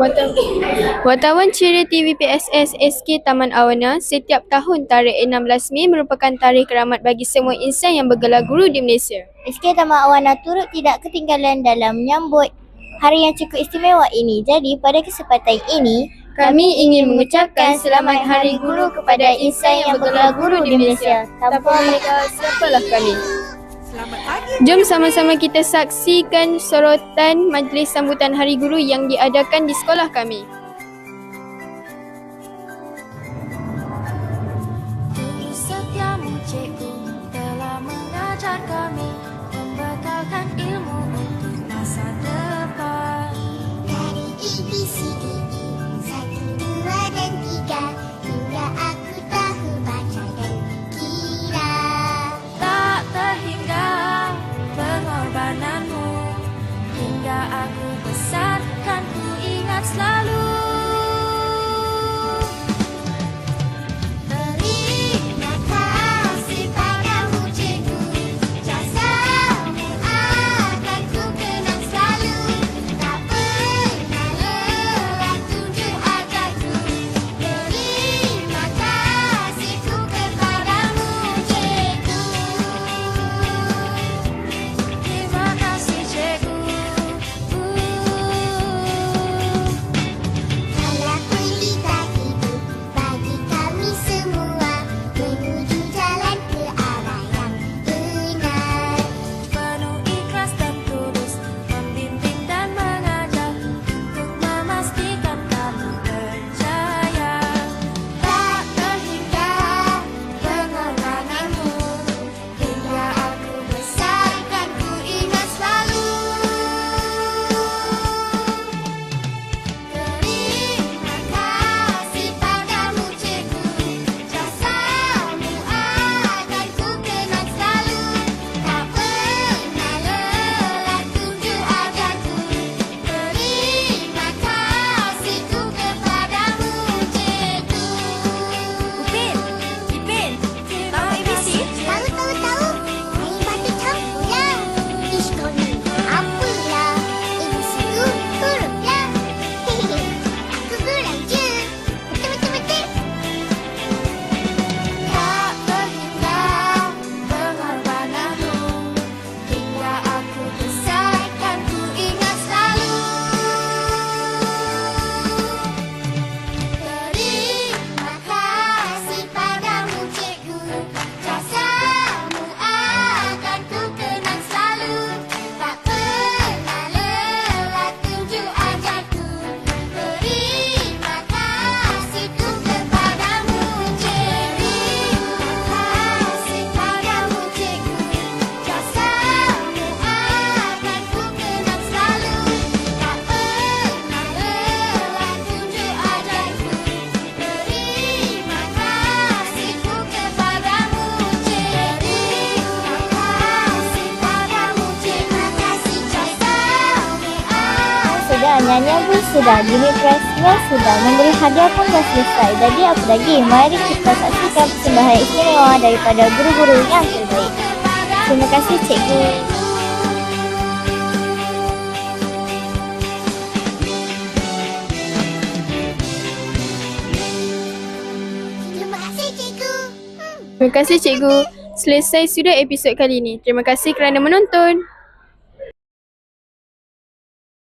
Wartawan, Wartawan Ceria TV PSS SK Taman Awana setiap tahun tarikh 16 Mei merupakan tarikh keramat bagi semua insan yang bergelar guru di Malaysia. SK Taman Awana turut tidak ketinggalan dalam menyambut hari yang cukup istimewa ini. Jadi pada kesempatan ini, Kami ingin mengucapkan selamat Hari Guru kepada insan yang bergelar guru di Malaysia. Tanpa mereka, siapalah kami? Jom sama-sama kita saksikan sorotan majlis sambutan Hari Guru yang diadakan di sekolah kami. Nyanyian pun sudah, gini presnya sudah, memberi hadiah pun dah selesai. Jadi apa lagi? Mari kita saksikan persembahan istimewa daripada guru-guru yang terbaik. Terima kasih cikgu. Terima kasih cikgu hmm. Terima kasih cikgu. Selesai sudah episod kali ini. Terima kasih kerana menonton.